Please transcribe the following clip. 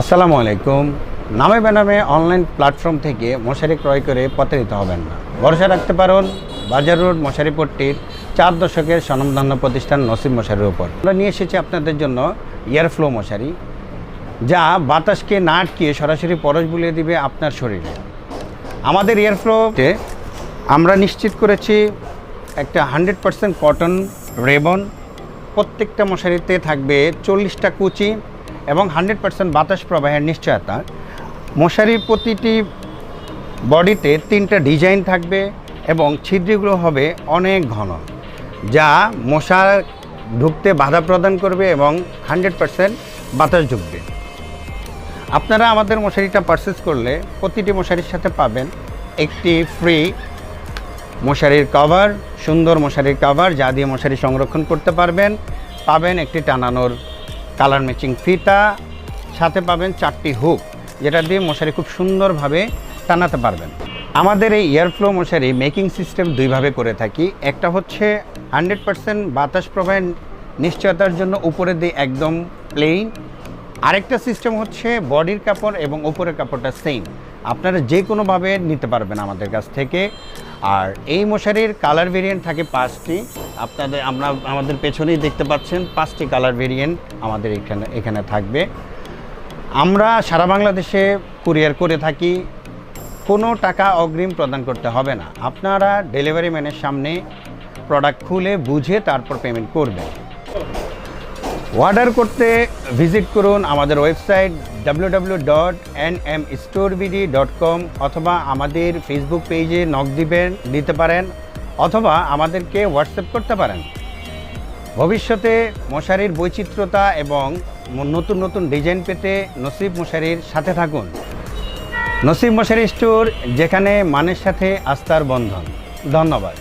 আসসালামু আলাইকুম। নামে বেনামে অনলাইন প্ল্যাটফর্ম থেকে মশারি ক্রয় করে প্রতারিত হবেন না। ভরসা রাখতে পারুন, বাজার রোড মশারি পট্টির চার দশকের স্বনামধন্য প্রতিষ্ঠান নসিব মশারির উপর। আমরা নিয়ে এসেছি আপনাদের জন্য এয়ারফ্লো মশারি, যা বাতাসকে না আটকিয়ে সরাসরি পরশ বুলিয়ে দিবে আপনার শরীরে। আমাদের এয়ারফ্লোতে আমরা নিশ্চিত করেছি একটা হান্ড্রেড পার্সেন্ট কটন রেবন। প্রত্যেকটা মশারিতে থাকবে চল্লিশটা কুচি এবং হান্ড্রেড পার্সেন্ট বাতাস প্রবাহের নিশ্চয়তা। মশারির প্রতিটি বডিতে তিনটা ডিজাইন থাকবে এবং ছিদ্রগুলো হবে অনেক ঘন, যা মশা ঢুকতে বাধা প্রদান করবে এবং হান্ড্রেড পার্সেন্ট বাতাস ঢুকবে। আপনারা আমাদের মশারিটা পারচেস করলে প্রতিটি মশারির সাথে পাবেন একটি ফ্রি মশারির কভার সুন্দর মশারির কভার যা দিয়ে মশারি সংরক্ষণ করতে পারবেন। পাবেন একটি টানানোর কালার ম্যাচিং ফিতা, সাথে পাবেন চারটি হুক, যেটা দিয়ে মশারি খুব সুন্দরভাবে টানাতে পারবেন। আমাদের এই এয়ারফ্লো মশারি মেকিং সিস্টেম দুইভাবে করে থাকি। একটা হচ্ছে হান্ড্রেড পারসেন্ট বাতাস প্রবাহের নিশ্চয়তার জন্য উপরে দিয়ে একদম প্লেন আরেকটা সিস্টেম হচ্ছে বডির কাপড় এবং উপরের কাপড়টা সেম আপনারা যে কোনোভাবে নিতে পারবেন আমাদের কাছ থেকে। আর এই মশারির কালার ভেরিয়েন্ট থাকে পাঁচটি। আপনাদের, আমরা আমাদের পেছনেই দেখতে পাচ্ছেন পাঁচটি কালার ভেরিয়েন্ট আমাদের এখানে এখানে থাকবে। আমরা সারা বাংলাদেশে কুরিয়ার করে থাকি। কোনো টাকা অগ্রিম প্রদান করতে হবে না। আপনারা ডেলিভারি ম্যানের সামনে প্রোডাক্ট খুলে বুঝে তারপর পেমেন্ট করবেন। অর্ডার করতে ভিজিট করুন আমাদের ওয়েবসাইট ডাব্লিউ অথবা আমাদের ফেসবুক পেজে নক দিবেন, দিতে পারেন, অথবা আমাদেরকে হোয়াটসঅ্যাপ করতে পারেন। ভবিষ্যতে মশারির বৈচিত্র্যতা এবং নতুন নতুন ডিজাইন পেতে নসিব মশারির সাথে থাকুন। নসিব মশারি স্টোর, যেখানে মানের সাথে আস্থার বন্ধন। ধন্যবাদ।